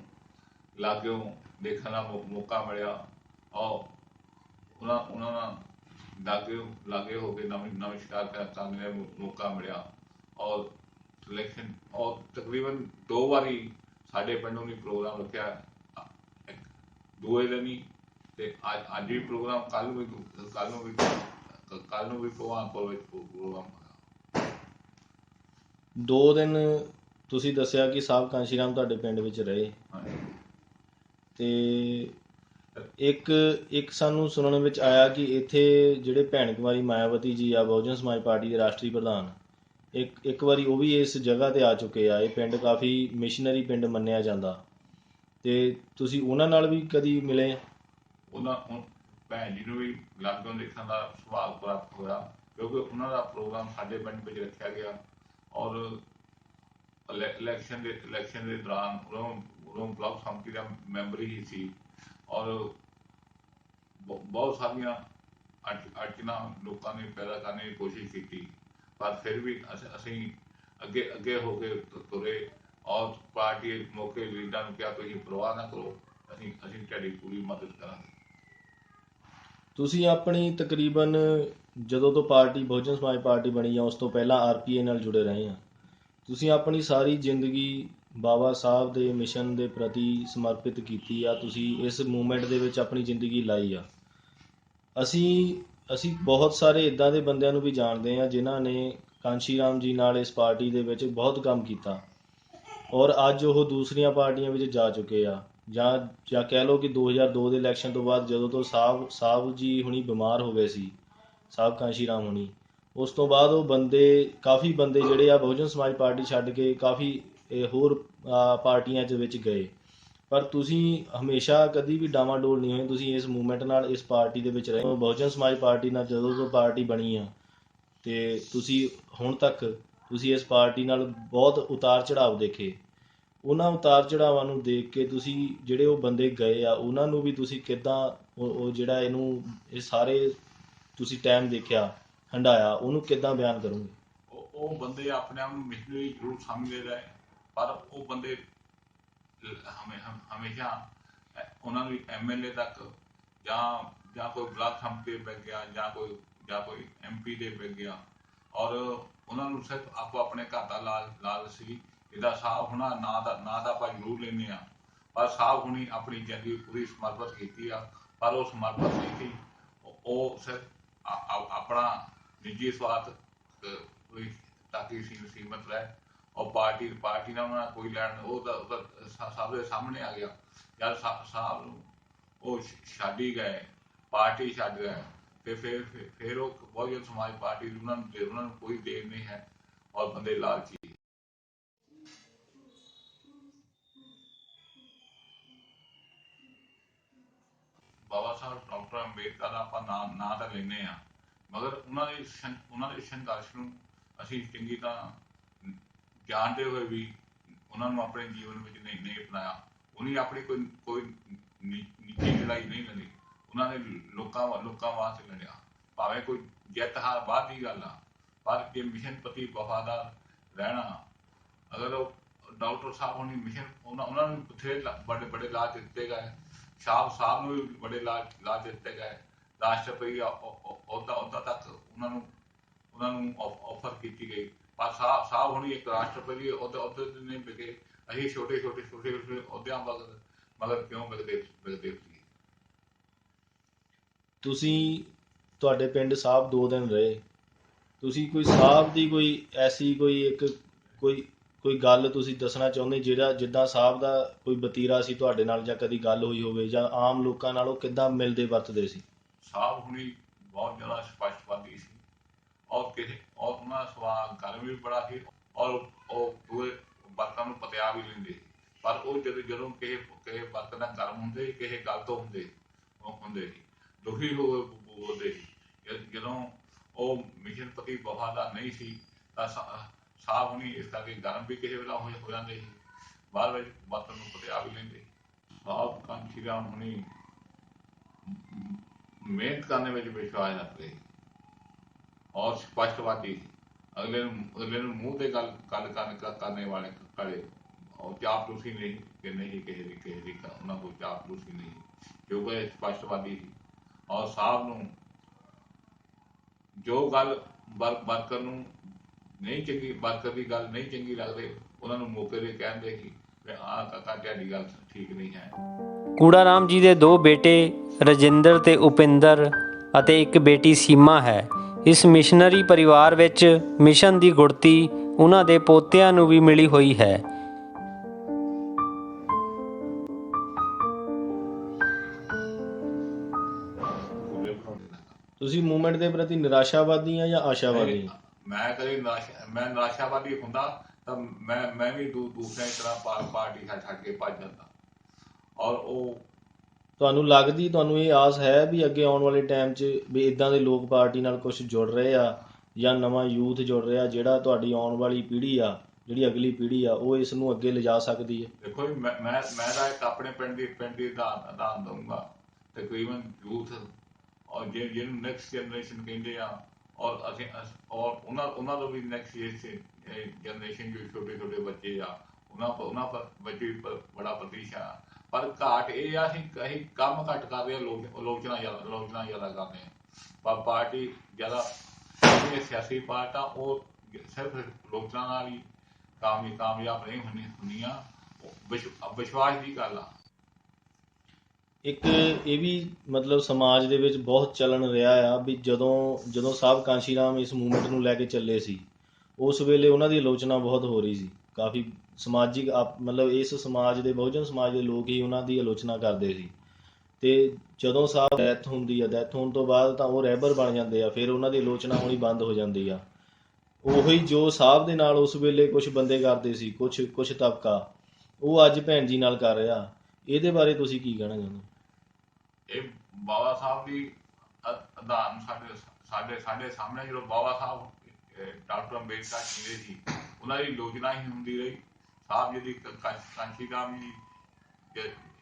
ਲਾਗਿਓ ਦੇਖਣ ਦਾ ਮੌਕਾ ਮਿਲਿਆ। ਔਰ ਉਹਨਾਂ ਉਹਨਾਂ ਨਾਲ ਲਾਗੇ ਲਾਗੇ ਹੋ ਕੇ ਨਮ ਨਮਸਕਾਰ ਕਰ- ਕਰਨ ਦਾ ਮੌਕਾ ਮਿਲਿਆ। ਔਰ ਸਿਲੈਕਸ਼ਨ ਔਰ ਤਕਰੀਬਨ ਦੋ ਵਾਰੀ ਸਾਡੇ ਪਿੰਡੋਂ ਵੀ ਪ੍ਰੋਗਰਾਮ ਰੱਖਿਆ। ਦੂਏ ਦਿਨ ਹੀ ਤੇ ਅੱਜ ਅੱਜ ਵੀ ਪ੍ਰੋਗਰਾਮ ਕੱਲ ਨੂੰ ਵੀ ਕੱਲ ਨੂੰ ਵੀ ਕੱਲ ਨੂੰ ਵੀ ਪ੍ਰੋਗਰਾਮ ਹੋਇਆ। ਦੋ ਦਿਨ ਤੁਸੀਂ ਦੱਸਿਆ ਕਿ ਸਾਹਿਬ ਕਾਂਸ਼ੀ ਰਾਮ ਤੁਹਾਡੇ ਪਿੰਡ ਵਿੱਚ ਰਹੇ। ਤੇ ਇੱਕ ਇੱਕ ਸਾਨੂੰ ਸੁਣਨ ਵਿੱਚ ਆਇਆ ਕਿ ਇੱਥੇ ਜਿਹੜੇ ਭੈਣ ਕੁਮਾਰੀ ਮਾਇਆਵਤੀ ਜੀ ਆ, ਬਹੁਜਨ ਸਮਾਜ ਪਾਰਟੀ ਦੇ ਰਾਸ਼ਟਰੀ ਪ੍ਰਧਾਨ, ਇੱਕ ਇੱਕ ਵਾਰੀ ਉਹ ਵੀ ਇਸ ਜਗ੍ਹਾ ਤੇ ਆ ਚੁੱਕੇ ਆ। ਇਹ ਪਿੰਡ ਕਾਫੀ ਮਿਸ਼ਨਰੀ ਪਿੰਡ ਮੰਨਿਆ ਜਾਂਦਾ। ਤੇ ਤੁਸੀਂ ਉਹਨਾਂ ਨਾਲ ਵੀ ਕਦੀ ਮਿਲੇ ਉਹਨਾਂ ਭੈਣ ਜੀ ਨੂੰ ਵੀ ਲਾਕਡਾਊਨ ਦੇਖਣ ਦਾ ਸੁਭਾਗ ਪ੍ਰਾਪਤ ਹੋਇਆ, ਕਿਉਂਕਿ ਉਹਨਾਂ ਦਾ ਪ੍ਰੋਗਰਾਮ ਸਾਡੇ ਪਿੰਡ ਵਿੱਚ ਰੱਖਿਆ ਗਿਆ ਔਰ ਇਲੈਕਸ਼ਨ ਦੇ ਇਲੈਕਸ਼ਨ ਦੇ ਦੌਰਾਨ ਉਹ ਉਹ ਬਲਾਕ ਸੰਮਤੀ ਦਾ ਮੈਂਬਰ ਹੀ ਸੀ। ਔਰ ਬਹੁਤ ਸਾਰੀਆਂ ਅੜ- ਲੋਕਾਂ ਨੇ ਪੈਦਾ ਕਰਨ ਦੀ ਕੋਸ਼ਿਸ਼ ਕੀਤੀ। ਪਰ ਫਿਰ ਵੀ ਅਸੀਂ ਅੱਗੇ ਅੱਗੇ ਹੋ ਕੇ ਤੁਰੇ ਔਰ ਪਾਰਟੀ ਮੌਕੇ ਲੀਡਰਾਂ ਨੂੰ ਕਿਹਾ, ਤੁਸੀਂ ਪਰਵਾਹ ਨਾ ਕਰੋ, ਅਸੀਂ ਅਸੀਂ ਤੁਹਾਡੀ ਪੂਰੀ ਮਦਦ ਕਰਾਂਗੇ। ਤੁਸੀਂ ਆਪਣੀ ਤਕਰੀਬਨ ਜਦੋਂ ਤੋਂ ਪਾਰਟੀ, ਬਹੁਜਨ ਸਮਾਜ ਪਾਰਟੀ ਬਣੀ ਆ, ਉਸ ਤੋਂ ਪਹਿਲਾਂ ਆਰਪੀਏ ਨਾਲ ਜੁੜੇ ਰਹੇ ਆ। ਤੁਸੀਂ ਆਪਣੀ ਸਾਰੀ ਜ਼ਿੰਦਗੀ ਬਾਬਾ ਸਾਹਿਬ ਦੇ ਮਿਸ਼ਨ ਦੇ ਪ੍ਰਤੀ ਸਮਰਪਿਤ ਕੀਤੀ ਆ, ਤੁਸੀਂ ਇਸ ਮੂਵਮੈਂਟ ਦੇ ਵਿੱਚ ਆਪਣੀ ਜ਼ਿੰਦਗੀ ਲਾਈ ਆ। ਅਸੀਂ ਅਸੀਂ ਬਹੁਤ ਸਾਰੇ ਇਦਾਂ ਦੇ ਬੰਦਿਆਂ ਨੂੰ ਵੀ ਜਾਣਦੇ ਆ, ਜਿਨ੍ਹਾਂ ਨੇ ਕਾਂਸ਼ੀ ਰਾਮ ਜੀ ਨਾਲ ਇਸ ਪਾਰਟੀ ਦੇ ਵਿੱਚ ਬਹੁਤ ਕੰਮ ਕੀਤਾ। ਔਰ ਅੱਜ ਉਹ ਦੂਸਰੀਆਂ ਪਾਰਟੀਆਂ ਵਿੱਚ ਜਾ ਚੁੱਕੇ ਆ। ਜਾਂ ਜਾਂ ਕਹਿ ਲਓ ਕਿ 2002 ਦੇ ਇਲੈਕਸ਼ਨ ਤੋਂ ਬਾਅਦ ਜਦੋਂ ਤੋਂ ਸਾਹਿਬ ਸਾਹਿਬ ਜੀ ਹੁਣੀ ਬਿਮਾਰ ਹੋ ਗਏ ਸੀ ਸਾਹਿਬ ਕਾਂਸ਼ੀ ਰਾਮ ਹੁਣੀ, ਉਸ ਤੋਂ ਬਾਅਦ ਉਹ ਬੰਦੇ, ਕਾਫੀ ਬੰਦੇ ਜਿਹੜੇ ਆ, ਬਹੁਜਨ ਸਮਾਜ ਪਾਰਟੀ ਛੱਡ ਕੇ ਕਾਫੀ ਇਹ ਹੋਰ ਪਾਰਟੀਆਂ ਦੇ ਵਿੱਚ ਗਏ। ਪਰ ਤੁਸੀਂ ਹਮੇਸ਼ਾ ਕਦੀ ਵੀ ਡਾਵਾਡੋਲ ਨਹੀਂ ਹੋਏ। ਤੁਸੀਂ ਇਸ ਮੂਵਮੈਂਟ ਨਾਲ, ਇਸ ਪਾਰਟੀ ਦੇ ਵਿੱਚ ਰਹੇ। ਹੋ ਬਹੁਜਨ ਸਮਾਜ ਪਾਰਟੀ ਨਾਲ ਜਦੋਂ ਤੋਂ ਪਾਰਟੀ ਬਣੀ ਆ, ਤੇ ਤੁਸੀਂ ਹੁਣ ਤੱਕ ਤੁਸੀਂ ਇਸ ਪਾਰਟੀ ਨਾਲ ਬਹੁਤ ਉਤਾਰ ਚੜਾਵ ਦੇਖੇ। ਉਹਨਾਂ ਉਤਾਰ ਚੜਾਵਾਂ ਨੂੰ ਦੇਖ ਕੇ ਤੁਸੀਂ ਜਿਹੜੇ ਉਹ ਬੰਦੇ ਗਏ ਆ, ਉਹਨਾਂ ਨੂੰ ਵੀ ਤੁਸੀਂ ਕਿੱਦਾਂ ਉਹ ਜਿਹੜਾ ਇਹਨੂੰ, ਇਹ ਸਾਰੇ ਤੁਸੀਂ ਟਾਈਮ ਦੇਖਿਆ, ਹੰਡਾਇਆ, ਉਹਨੂੰ ਕਿੱਦਾਂ ਬਿਆਨ ਕਰੋਗੇ? ਉਹ ਉਹ ਬੰਦੇ ਆਪਣੇ ਆਪ ਨੂੰ ਮਿਸ਼ਨਰੀ ਜ਼ਰੂਰ ਸਮਝਦੇ ਰਹੇ। ਪਰ ਉਹ ਬੰਦੇ ਹਮੇ ਹਮੇਸ਼ਾ ਉਹਨਾਂ ਨੂੰ ਐਮਐਲਏ ਤੱਕ ਜਾਂ ਜਾਂ ਕੋਈ ਬਲਾਕ ਸੰਮਤੀ ਬਣ ਗਿਆ ਜਾਂ ਕੋਈ ਜਾਂ ਕੋਈ ਐਮਪੀ ਦੇ ਬਣ ਗਿਆ। ਔਰ ਉਹਨਾਂ ਨੂੰ ਸਿਰਫ ਆਪੋ ਆਪਣੇ ਘਰ ਦਾ ਲਾਲ ਲਾਲ ਸੀ। ਇਹਦਾ ਸਾਹ ਹੋਣਾ ਨਾ ਦਾ ਨਾ ਦਾ ਆਪਾਂ ਜ਼ਰੂਰ ਲੈਨੇ ਆ ਪਰ ਸਾਹ ਹੁਣੀ ਆਪਣੀ ਜ਼ਿੰਦਗੀ ਪੂਰੀ ਸਮਰਪਿਤ ਕੀਤੀ ਆ। ਪਰ ਉਹ ਸਮਰਪਿਤ ਨਹੀਂ ਸੀ। ਉਹ- ਸਿਰਫ ਆਪਣਾ ਨਿੱਜੀ ਸਵਾਰਥ ਅ, ਕੋਈ ਤਾਂ ਸੀਮਤ ਰਹੇ। ਔਰ ਪਾਰਟੀ ਪਾਰਟੀ ਨਾਲ ਉਹਨਾਂ ਕੋਈ ਲੈਣ ਉਹ ਤਾਂ ਸਭ ਦੇ ਸਾਹਮਣੇ ਆ ਗਿਆ। ਜਦ ਸਾਹਿਬ ਨੂੰ ਉਹ ਛ- ਗਏ, ਪਾਰਟੀ ਛੱਡ ਗਏ, ਤੇ ਫਿਰ, ਫਿਰ- ਉਹ ਬਹੁਜਨ ਸਮਾਜ ਪਾਰਟੀ ਉਹਨਾਂ ਨੂੰ ਉਹਨਾਂ ਨੂੰ ਕੋਈ ਦੇਣ ਨਹੀਂ ਹੈ, ਔਰ ਬੰਦੇ ਲਾਲਚੀ ਬਾਬਾ ਸਾਹਿਬ, ਡਾਕਟਰ ਅੰਬੇਦਕਰ ਦਾ ਆਪਾਂ ਨਾਮ ਨਾਂ ਤਾਂ ਲੈਂਦੇ ਆ ਮਗਰ ਉਹਨਾਂ ਦੇ ਉਹਨਾਂ ਦੇ ਸੰਘਰਸ਼ ਨੂੰ ਅਸੀਂ ਚੰਗੀ ਤਰ੍ਹਾਂ ਜਾਣਦੇ ਹੋਏ ਵੀ ਉਹਨਾਂ ਨੂੰ ਆਪਣੇ ਜੀਵਨ ਵਿੱਚ ਨਹੀਂ ਨਹੀਂ ਅਪਣਾਇਆ। ਉਹਨੇ ਆਪਣੀ ਕੋਈ ਕੋਈ ਨੀ- ਲੜਾਈ ਨਹੀਂ ਲੜੀ। ਉਹਨਾਂ ਨੇ ਲੋਕਾਂ ਲੋਕਾਂ ਵਾਸਤੇ ਲੜਿਆ। ਭਾਵੇਂ ਕੋਈ ਜਿੱਤ ਹਾਰ ਬਾਅਦ ਦੀ ਗੱਲ ਆ, ਪਰ ਜੇ ਮਿਸ਼ਨ ਪ੍ਰਤੀ ਵਫਾਦਾਰ ਰਹਿਣਾ, ਅਗਰ ਉਹ ਡਾਕਟਰ ਸਾਹਿਬ ਹੋਣੀ ਮਿਸ਼ਨ, ਉਹਨਾਂ ਉਹਨਾਂ ਨੂੰ ਬਥੇਰੇ ਬੜੇ ਬੜੇ ਲਾਜ ਦਿੱਤੇ ਗਏ। ਸਾਹਿਬ ਸਾਹਿਬ ਨੂੰ ਵੀ ਬੜੇ ਲਾਜ ਲਾਜ ਦਿੱਤੇ ਗਏ। ਰਾਸ਼ਟਰਪਤੀ ਉਹਦਾ ਉਹਦਾ ਤੱਕ ਉਹਨਾਂ ਨੂੰ ਉਹਨਾਂ ਨੂੰ ਆਫਰ ਕੀਤੀ ਗਈ। ਹੁਣੀ ਇੱਕ ਰਾਸ਼ਟਰਪਤੀ ਉਹਦੇ ਉਹਦੇ ਤੇ ਨਹੀਂ ਬਿਕੇ ਅਸੀਂ ਛੋਟੇ ਛੋਟੇ ਛੋਟੇ ਛੋਟੇ ਅਹੁਦਿਆਂ ਮਗਰ ਮਗਰ ਕਿਉਂ ਬਿਕਦੇ ਬਿਕਦੇ ਸੀ ਤੁਸੀਂ ਤੁਹਾਡੇ ਪਿੰਡ ਸਾਹਿਬ ਦੋ ਦਿਨ ਰਹੇ। ਤੁਸੀਂ ਕੋਈ ਸਾਹਿਬ ਦੀ ਕੋਈ ਐਸੀ ਕੋਈ ਇੱਕ ਕੋਈ ਕੋਈ ਗੱਲ ਤੁਸੀਂ ਦੱਸਣਾ ਚਾਹੁੰਦੇ ਜਿਹੜਾ ਜਿੱਦਾਂ ਸਾਹਿਬ ਦਾ ਕੋਈ ਵਤੀਰਾ ਸੀ ਤੁਹਾਡੇ ਨਾਲ ਜਾਂ ਕਦੀ ਗੱਲ ਹੋਈ ਹੋਵੇ ਜਾਂ ਆਮ ਲੋਕਾਂ ਨਾਲ ਉਹ ਕਿੱਦਾਂ ਮਿਲਦੇ ਵਰਤਦੇ ਸੀ? ਸਾਹਿਬ ਹੁਣੀ ਬਹੁਤ ਜ਼ਿਆਦਾ ਸਪਸ਼ਟਵਾਦੀ ਸੀ। ਔਰ ਕਿਸੇ ਔਰ ਉਹਨਾਂ ਸਵਾਲ ਕਰ ਵੀ ਬੜਾ ਸੀ ਔਰ ਉਹ ਪੂਰੇ ਵਰਤਾਂ ਨੂੰ ਪਤਿਆ ਵੀ ਲੈਂਦੇ ਸੀ। ਪਰ ਉਹ ਜਦੋਂ ਜਦੋਂ ਕਿਸੇ ਕਿਸੇ ਵਰਤ ਦਾ ਕਰਮ ਹੁੰਦੇ ਕਿਸੇ ਗੱਲ ਤੋਂ ਹੁੰਦੇ ਉਹ ਹੁੰਦੇ ਸੀ। ਦੁਖੀ ਹੋ ਬੋਲਦੇ ਸੀ। ਜਦੋਂ ਉਹ ਮਿਸ਼ਨ ਪ੍ਰਤੀ ਵਫਾਦਾਰ ਨਹੀਂ ਸੀ, ਤਾਂ ਸਾ- ਹੁਣੀ ਇਸ ਕਰਕੇ ਗਰਮ ਵੀ ਕਿਸੇ ਵੇਲਾ ਹੋ ਜਾਂਦੇ ਸੀ। ਬਾਅਦ ਵਿੱਚ ਵਰਤਨ ਨੂੰ ਪਤਿਆ ਵੀ ਲੈਂਦੇ ਸਾਹਿਬ ਕਾਂਚੀ ਰਾਮ ਹੁਣੀ ਮਿਹਨਤ ਕਰਨੇ ਵਿੱਚ ਵਿਸ਼ਵਾਸ ਰੱਖਦੇ ਸੀ। ਔਰ ਸਪਸ਼ਟਵਾਦੀ ਅਗਲੇ ਨੂੰ ਅਗਲੇ ਨੂੰ ਮੂੰਹ ਤੇ ਗੱਲ ਗੱਲ ਕਰਨ ਕਰਨੇ ਵਾਲੇ ਕੜੇ ਔਰ ਚਾਪਲੂਸੀ ਨਹੀਂ ਕਿ ਨਹੀਂ ਕਿਸੇ ਦੀ ਕਿਸੇ ਦੀ ਉਹਨਾਂ ਕੋਲ ਚਾਪਲੂਸੀ ਨਹੀਂ ਕਿਉਂਕਿ ਇਹ ਸਪਸ਼ਟਵਾਦੀ ਸੀ। ਔਰ ਸਾਹਿਬ ਨੂੰ ਜੋ ਗੱਲ ਵਰਕਰ ਨੂੰ ਨਹੀਂ ਚੰਗੀ ਵਰਕਰ ਦੀ ਗੱਲ ਨਹੀਂ ਚੰਗੀ ਲੱਗਦੇ, ਉਹਨਾਂ ਨੂੰ ਮੌਕੇ ਤੇ ਕਹਿੰਦੇ ਕਿ ਆਹ ਕਾਕਾ, ਤੁਹਾਡੀ ਗੱਲ ਠੀਕ ਨਹੀਂ ਹੈ। ਕੂੜਾ ਰਾਮ ਜੀ ਦੇ ਦੋ ਬੇਟੇ ਰਜਿੰਦਰ ਤੇ ਉਪਿੰਦਰ ਅਤੇ ਇੱਕ ਬੇਟੀ ਸੀਮਾ ਹੈ। ਇਸ ਮਿਸ਼ਨਰੀ ਪਰਿਵਾਰ ਵਿੱਚ ਮਿਸ਼ਨ ਦੀ ਗੁੜਤੀ ਉਹਨਾਂ ਦੇ ਪੋਤਿਆਂ ਨੂੰ ਵੀ ਮਿਲੀ ਹੋਈ ਹੈ। ਤੁਸੀਂ ਮੂਵਮੈਂਟ ਦੇ ਪ੍ਰਤੀ ਨਿਰਾਸ਼ਾਵਾਦੀ ਆ ਜਾਂ ਆਸ਼ਾਵਾਦੀ? ਮੈਂ ਕਦੇ ਨਿਰਾਸ਼ਾ ਮੈਂ ਨਿਰਾਸ਼ਾਵਾਦੀ ਹੁੰਦਾ ਤਾਂ ਮੈਂ ਮੈਂ ਵੀ ਦੂ ਦੂਸਰੇ ਤਰ੍ਹਾਂ ਪਾ- ਪਾਰਟੀ ਛੱਡ ਛੱਡ ਕੇ ਭੱਜ ਜਾਂਦਾ। ਔਰ ਉਹ ਤੁਹਾਨੂੰ ਲੱਗਦੀ ਤੁਹਾਨੂੰ ਇਹ ਆਸ ਹੈ ਵੀ ਅੱਗੇ ਆਉਣ ਵਾਲੇ ਟਾਈਮ 'ਚ ਵੀ ਇਦਾਂ ਦੇ ਲੋਕ ਪਾਰਟੀ ਨਾਲ ਕੁਝ ਜੁੜ ਰਹੇ ਆ ਜਾਂ ਨਵਾਂ ਯੂਥ ਜੁੜ ਰਿਹਾ ਜਿਹੜਾ ਤੁਹਾਡੀ ਆਉਣ ਵਾਲੀ ਪੀੜ੍ਹੀ ਆ ਜਿਹੜੀ ਅਗਲੀ ਪੀੜ੍ਹੀ ਆ ਉਹ ਇਸ ਨੂੰ ਅੱਗੇ ਲਿਜਾ ਸਕਦੀ ਹੈ? ਦੇਖੋ ਜੀ, ਮੈਂ ਮੈਂ ਮੈਂ ਤਾਂ ਇੱਕ ਆਪਣੇ ਪਿੰਡ ਦੀ ਪਿੰਡ ਦੀ ਦਾ ਦਾ ਦਊਂਗਾ। ਤਕਰੀਬਨ ਯੂਥ ਔਰ ਜੇ ਜਿਹਨੂੰ ਨੈਕਸਟ ਜਨਰੇਸ਼ਨ ਕਹਿੰਦੇ ਆ ਔਰ ਅਸੀਂ ਅਸ- ਔਰ ਉਹਨਾਂ ਉਹਨਾਂ ਤੋਂ ਵੀ ਨੈਕਸਟ ਜਨਰੇਸ਼ਨ ਜੋ ਛੋਟੇ ਛੋਟੇ ਬੱਚੇ ਆ ਉਹਨਾਂ ਪਰ ਉਹਨਾਂ ਪਰ ਬੱਚੇ ਵੀ ਪ- ਬੜਾ ਪ੍ਰਤੀਸ਼ਾ ਪਰ ਘਾਟ ਇਹ ਆ, ਅਸੀਂ ਅਸੀਂ ਕੰਮ ਘੱਟ ਕਰਦੇ ਆ, ਲੋਕ ਆਲੋਚਨਾ ਜ਼ਿਆਦਾ ਆਲੋਚਨਾ ਜ਼ਿਆਦਾ ਕਰਦੇ ਆ। ਪਰ ਪਾਰਟੀ ਜ਼ਿਆਦਾ ਜਿਹੜੀ ਸਿਆਸੀ ਪਾਰਟਾਂ ਉਹ ਸਿਰਫ ਆਲੋਚਨਾ ਨਾਲ ਹੀ ਕਾਮਯਾਬ ਕਾਮਯਾਬ ਨਹੀਂ ਹੁੰਦੀ ਹੁੰਦੀਆਂ ਵਿਸ਼ਵਾਸ ਦੀ ਗੱਲ ਆ। ਇੱਕ ਇਹ ਵੀ ਮਤਲਬ ਸਮਾਜ ਦੇ ਵਿੱਚ ਬਹੁਤ ਚੱਲਣ ਰਿਹਾ ਆ ਵੀ ਜਦੋਂ ਜਦੋਂ ਸਾਹਿਬ ਕਾਂਸ਼ੀ ਰਾਮ ਇਸ ਮੂਵਮੈਂਟ ਨੂੰ ਲੈ ਕੇ ਚੱਲੇ ਸੀ, ਉਸ ਵੇਲੇ ਉਹਨਾਂ ਦੀ ਆਲੋਚਨਾ ਬਹੁਤ ਹੋ ਰਹੀ ਸੀ। ਕਾਫੀ ਸਮਾਜਿਕ ਮਤਲਬ ਇਸ ਸਮਾਜ ਦੇ, ਬਹੁਜਨ ਸਮਾਜ ਦੇ ਲੋਕ ਹੀ ਉਹਨਾਂ ਦੀ ਆਲੋਚਨਾ ਕਰਦੇ ਸੀ। ਤੇ ਜਦੋਂ ਸਾਹਿਬ ਡੈਥ ਹੁੰਦੀ ਆ ਡੈਥ ਹੋਣ ਤੋਂ ਬਾਅਦ ਤਾਂ ਉਹ ਰਹਿਬਰ ਬਣ ਜਾਂਦੇ ਆ, ਫਿਰ ਉਹਨਾਂ ਦੀ ਆਲੋਚਨਾ ਹੋਣੀ ਬੰਦ ਹੋ ਜਾਂਦੀ ਆ। ਉਹੀ ਜੋ ਸਾਹਿਬ ਦੇ ਨਾਲ ਉਸ ਵੇਲੇ ਕੁਝ ਬੰਦੇ ਕਰਦੇ ਸੀ ਕੁਝ ਕੁਝ ਤਬਕਾ, ਉਹ ਅੱਜ ਭੈਣ ਜੀ ਨਾਲ ਕਰ ਰਿਹਾ। ਇਹਦੇ ਬਾਰੇ ਤੁਸੀਂ ਕੀ ਕਹਿਣਾ ਚਾਹੁੰਦੇ ਇਹ ਬਾਬਾ ਸਾਹਿਬ ਦੀ ਅ- ਸਾਡੇ ਸਾਡੇ ਸਾਡੇ ਸਾਹਮਣੇ ਜਦੋਂ ਬਾਬਾ ਸਾਹਿਬ ਡਾਕਟਰ ਅੰਬੇਦਕਰ ਜੀ ਸੀ ਉਹਨਾਂ ਦੀ ਲੋਚਨਾ ਹੀ ਹੁੰਦੀ ਰਹੀ। ਸਾਹਿਬ ਜੀ ਦੀ ਕ- ਕ- ਰਾਮ ਜੀ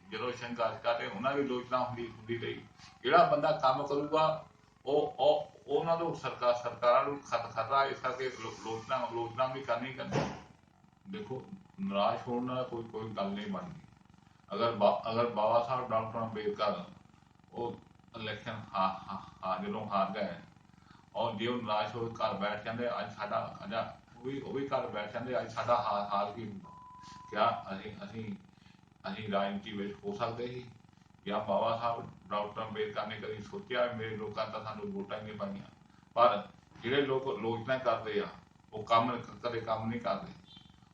ਜਦੋਂ ਸੰਘਰਸ਼ ਕਰਦੇ ਉਹਨਾਂ ਦੀ ਲੋਚਨਾ ਹੁੰਦੀ ਹੁੰਦੀ ਰਹੀ। ਜਿਹੜਾ ਬੰਦਾ ਕੰਮ ਕਰੂਗਾ, ਉਹ ਉਹ ਉਹਨਾਂ ਨੂੰ ਸਰਕਾਰ ਸਰਕਾਰਾਂ ਨੂੰ ਖਤ ਖਤਰਾ ਇਸ ਕਰਕੇ ਲੋ- ਲੋਚਨਾ ਲੋਚਨਾ ਵੀ ਕਰਨੀ ਕਰਨੀ। ਦੇਖੋ, ਨਿਰਾਸ਼ ਹੋਣ ਨਾਲ ਕੋਈ ਕੋਈ ਗੱਲ ਨਹੀਂ ਬਣਦੀ। ਅਗਰ ਅਗਰ ਬਾਬਾ ਸਾਹਿਬ ਡਾਕਟਰ ਅੰਬੇਦਕਰ ਉਹ ਇਲੈਕਸ਼ਨ ਹਾਂ ਹਾਂ ਹਾਂ ਜਦੋਂ ਹਾਰ ਗਏ, ਔਰ ਜੇ ਉਹ ਨਿਰਾਸ਼ ਹੋ ਕੇ ਘਰ ਬੈਠ ਜਾਂਦੇ, ਅੱਜ ਸਾਡਾ ਅੱਜ ਉਹ ਵੀ ਉਹ ਵੀ ਘਰ ਬੈਠ ਜਾਂਦੇ, ਅੱਜ ਸਾਡਾ ਹਾਲ ਹਾਲ ਕੀ ਹੁੰਦਾ? ਕਿਆ ਅਸੀਂ ਅਸੀਂ ਅਸੀਂ ਰਾਜਨੀਤੀ ਵਿੱਚ ਹੋ ਸਕਦੇ ਸੀ। ਜਾਂ ਬਾਬਾ ਸਾਹਿਬ, ਡਾਕਟਰ ਅੰਬੇਦਕਰ ਨੇ ਕਦੀ ਸੋਚਿਆ ਮੇਰੇ ਲੋਕਾਂ ਤਾਂ ਸਾਨੂੰ ਵੋਟਾਂ ਹੀ ਨਹੀਂ ਪਾਈਆਂ। ਪਰ ਜਿਹੜੇ ਲੋਕ ਲੋਚਨਾ ਕਰਦੇ ਆ, ਉਹ ਕੰਮ, ਕਦੇ ਕੰਮ ਨਹੀਂ ਕਰਦੇ।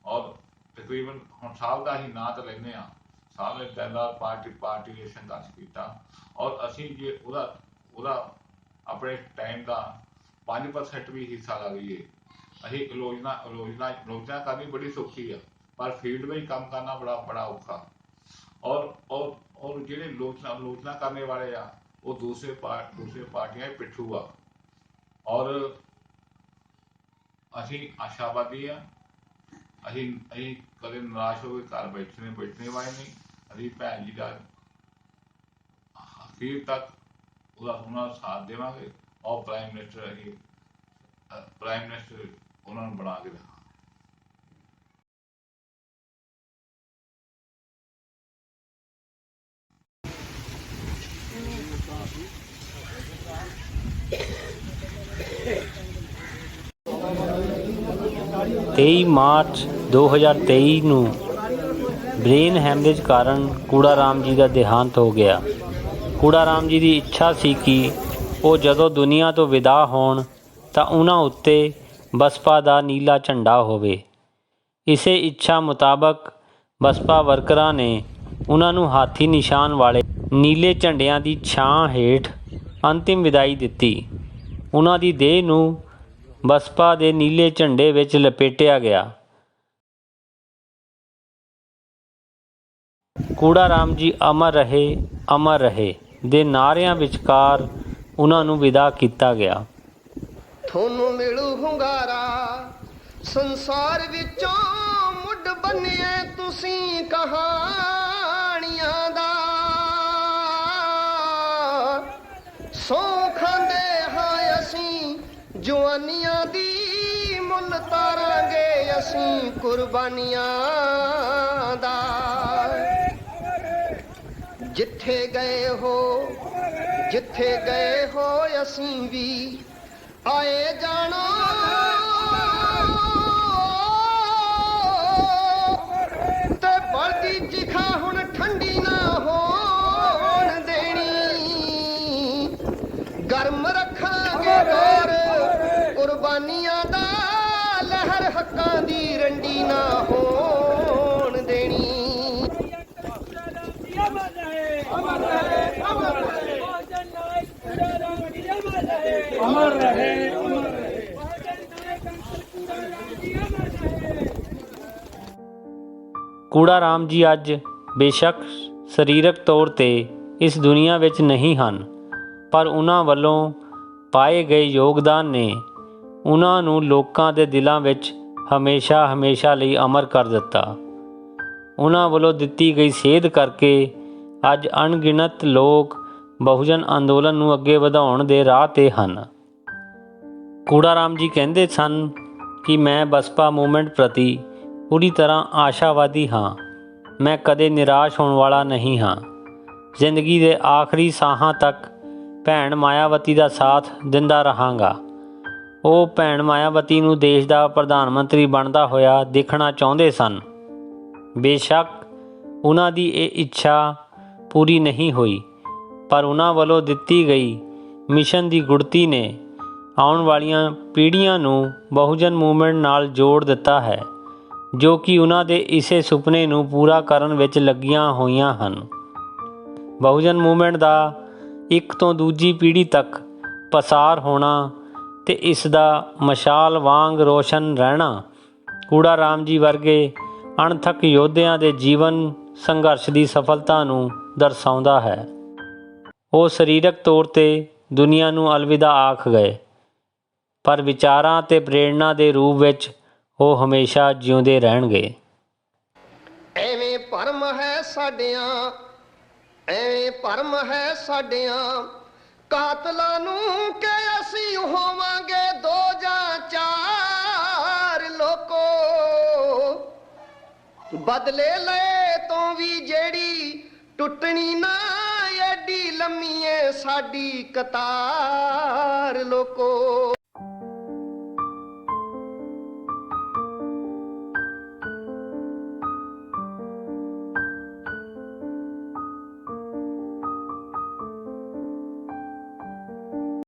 ਔਰ ਤਕਰੀਬਨ ਹੁਣ ਸਾਹਿਬ ਦਾ ਹੀ ਨਾਂ ਤਾਂ ਲੈਂਦੇ ਆ। ਸਾਹਿਬ ਨੇ ਦਿਨਰਾਤ ਪਾਰਟੀ ਪਾਰਟੀ ਲਈ ਸੰਘਰਸ਼ ਕੀਤਾ। ਔਰ ਅਸੀਂ ਜੇ ਉਹਦਾ ਉਹਦਾ ਆਪਣੇ ਟਾਈਮ ਦਾ 5% ਵੀ ਹਿੱਸਾ ਲਾ ਲਈਏ, ਅਸੀਂ ਆਲੋਚਨਾ ਆਲੋਚਨਾ ਆਲੋਚਨਾ ਕਰਨੀ ਬੜੀ ਸੌਖੀ ਆ। ਪਰ ਫੀਲਡ ਵਿੱਚ ਕੰਮ ਕਰਨਾ ਬੜਾ ਬੜਾ ਔਖਾ। ਔਰ ਔਰ और और जेडे लोचना लोचना करने वाले आ वो दूसरे पार्ट दूसरे पार्टियां पिट्ठू आ ਔਰ ਅਸੀਂ ਆਸ਼ਾਵਾਦੀ ਆ। ਅਸੀਂ ਅਸੀਂ ਕਦੇ ਨਿਰਾਸ਼ ਹੋ ਕੇ ਘਰ ਬੈਠਣੇ ਬੈਠਣੇ ਵਾਲੇ ਨਹੀਂ। ਅਸੀਂ ਭੈਣ ਜੀ ਦਾ ਅਖੀਰ ਤੱਕ ਉਹਦਾ ਉਹਨਾਂ ਸਾਥ ਦੇਵਾਂਗੇ। ਔਰ ਪ੍ਰਾਈਮ ਮਿਨਿਸਟਰ ਅਸੀਂ ਪ੍ਰਾਈਮ ਮਿਨਿਸਟਰ ਉਹਨਾਂ ਨੂੰ ਬਣਾ ਕੇ ਰੱਖਾਂਗੇ 23 ਮਾਰਚ 2023 ਨੂੰ ਬ੍ਰੇਨ ਹੈਮਰੇਜ ਕਾਰਨ ਕੂੜਾ ਰਾਮ ਜੀ ਦਾ ਦੇਹਾਂਤ ਹੋ ਗਿਆ। ਕੂੜਾ ਰਾਮ ਜੀ ਦੀ ਇੱਛਾ ਸੀ ਕਿ ਉਹ ਜਦੋਂ ਦੁਨੀਆ ਤੋਂ ਵਿਦਾ ਹੋਣ ਤਾਂ ਉਹਨਾਂ ਉੱਤੇ ਬਸਪਾ ਦਾ ਨੀਲਾ ਝੰਡਾ ਹੋਵੇ। ਇਸੇ ਇੱਛਾ ਮੁਤਾਬਕ ਬਸਪਾ ਵਰਕਰਾਂ ਨੇ ਉਹਨਾਂ ਨੂੰ ਹਾਥੀ ਨਿਸ਼ਾਨ ਵਾਲੇ ਨੀਲੇ ਝੰਡਿਆਂ ਦੀ ਛਾਂ ਹੇਠ ਅੰਤਿਮ ਵਿਦਾਈ ਦਿੱਤੀ। ਉਹਨਾਂ ਦੀ ਦੇਹ ਨੂੰ ਬਸਪਾ ਦੇ ਨੀਲੇ ਝੰਡੇ ਵਿੱਚ ਲਪੇਟਿਆ ਗਿਆ। ਕੂੜਾ ਰਾਮ ਜੀ ਅਮਰ ਰਹੇ ਅਮਰ ਰਹੇ ਦੇ ਨਾਰਿਆਂ ਵਿਚਕਾਰ ਉਹਨਾਂ ਨੂੰ ਵਿਦਾ ਕੀਤਾ ਗਿਆ। ਤੁਹਾਨੂੰ ਮਿਲੂ ਹੁੰਗਾਰਾ, ਸੰਸਾਰ ਵਿੱਚੋਂ ਮੁੱਢ ਬੰਨਿਆ ਤੁਸੀਂ ਕਹਾਣੀਆਂ ਦਾ। ਸੌ ਖਾਂਦੇ ਹਾਂ ਅਸੀਂ, ਜਵਾਨੀਆਂ ਦੀ ਮੁੱਲ ਤਾਰਾਂਗੇ ਅਸੀਂ ਕੁਰਬਾਨੀਆਂ ਦਾ। ਜਿੱਥੇ ਗਏ ਹੋ, ਜਿੱਥੇ ਗਏ ਹੋ ਅਸੀਂ ਵੀ, ਆਏ ਜਾਣੋ ਕੂੜਾ ਰਾਮ ਜੀ ਅੱਜ ਬੇਸ਼ੱਕ ਸਰੀਰਕ ਤੌਰ ਤੇ ਇਸ ਦੁਨੀਆ ਵਿੱਚ ਨਹੀਂ ਹਨ, ਪਰ ਉਹਨਾਂ ਵੱਲੋਂ ਪਾਏ ਗਏ ਯੋਗਦਾਨ ਨੇ ਉਹਨਾਂ ਨੂੰ ਲੋਕਾਂ ਦੇ ਦਿਲਾਂ ਵਿੱਚ ਹਮੇਸ਼ਾ ਹਮੇਸ਼ਾ ਲਈ ਅਮਰ ਕਰ ਦਿੱਤਾ। ਉਹਨਾਂ ਵੱਲੋਂ ਦਿੱਤੀ ਗਈ ਸੇਧ ਕਰਕੇ ਅੱਜ ਅਣਗਿਣਤ ਲੋਕ ਬਹੁਜਨ ਅੰਦੋਲਨ ਨੂੰ ਅੱਗੇ ਵਧਾਉਣ ਦੇ ਰਾਹ ਤੇ ਹਨ। ਕੂੜਾ ਰਾਮ ਜੀ ਕਹਿੰਦੇ ਸਨ ਕਿ ਮੈਂ ਬਸਪਾ ਮੂਵਮੈਂਟ ਪ੍ਰਤੀ ਪੂਰੀ ਤਰ੍ਹਾਂ ਆਸ਼ਾਵਾਦੀ ਹਾਂ। ਮੈਂ ਕਦੇ ਨਿਰਾਸ਼ ਹੋਣ ਵਾਲਾ ਨਹੀਂ ਹਾਂ। ਜ਼ਿੰਦਗੀ ਦੇ ਆਖਰੀ ਸਾਹਾਂ ਤੱਕ ਭੈਣ ਮਾਇਆਵਤੀ ਦਾ ਸਾਥ ਦਿੰਦਾ ਰਹਾਂਗਾ। ਉਹ ਭੈਣ ਮਾਇਆਵਤੀ ਨੂੰ ਦੇਸ਼ ਦਾ ਪ੍ਰਧਾਨ ਮੰਤਰੀ ਬਣਦਾ ਹੋਇਆ ਦੇਖਣਾ ਚਾਹੁੰਦੇ ਸਨ। ਬੇਸ਼ੱਕ ਉਹਨਾਂ ਦੀ ਇਹ ਇੱਛਾ ਪੂਰੀ ਨਹੀਂ ਹੋਈ, ਪਰ ਉਹਨਾਂ ਵੱਲੋਂ ਦਿੱਤੀ ਗਈ ਮਿਸ਼ਨ ਦੀ ਗੁੜਤੀ ਨੇ ਆਉਣ ਵਾਲੀਆਂ ਪੀੜ੍ਹੀਆਂ ਨੂੰ ਬਹੁਜਨ ਮੂਵਮੈਂਟ ਨਾਲ ਜੋੜ ਦਿੱਤਾ ਹੈ। ਜੋ ਕਿ ਉਹਨਾਂ ਦੇ ਇਸੇ ਸੁਪਨੇ ਨੂੰ ਪੂਰਾ ਕਰਨ ਵਿੱਚ ਲੱਗੀਆਂ ਹੋਈਆਂ ਹਨ। ਬਹੁਜਨ ਮੂਵਮੈਂਟ ਦਾ ਇੱਕ ਤੋਂ ਦੂਜੀ ਪੀੜ੍ਹੀ ਤੱਕ ਪਸਾਰ ਹੋਣਾ ਤੇ ਇਸ ਦਾ ਮਸ਼ਾਲ ਵਾਂਗ ਰੋਸ਼ਨ ਰਹਿਣਾ, ਕੂੜਾ ਰਾਮ ਜੀ ਵਰਗੇ ਅਣਥੱਕ ਯੋਧਿਆਂ ਦੇ ਜੀਵਨ ਸੰਘਰਸ਼ ਦੀ ਸਫਲਤਾ ਨੂੰ ਦਰਸਾਉਂਦਾ ਹੈ। ਉਹ ਸਰੀਰਕ ਤੌਰ ਤੇ ਦੁਨੀਆ ਨੂੰ ਅਲਵਿਦਾ ਆਖ ਗਏ, ਪਰ ਵਿਚਾਰਾਂ ਤੇ ਪ੍ਰੇਰਣਾ ਦੇ ਰੂਪ ਵਿੱਚ ਉਹ ਹਮੇਸ਼ਾ ਜਿਉਂਦੇ ਰਹਿਣਗੇ। ਐਵੇਂ ਭਰਮ ਹੈ ਸਾਡਿਆਂ, ਐਵੇਂ ਭਰਮ ਹੈ ਸਾਡਿਆਂ। ਕਾਤਲਾਂ ਨੂੰ ਕਿ ਅਸੀਂ ਹੋਵਾਂਗੇ ਦੋ ਜਾਂ ਚਾਰ ਲੋਕੋ। ਬਦਲੇ ਲੈ ਤੋਂ ਵੀ ਜਿਹੜੀ ਟੁੱਟਣੀ ਨਾ, ਐਡੀ ਲੰਮੀ ਏ ਸਾਡੀ ਕਤਾਰ ਲੋਕੋ।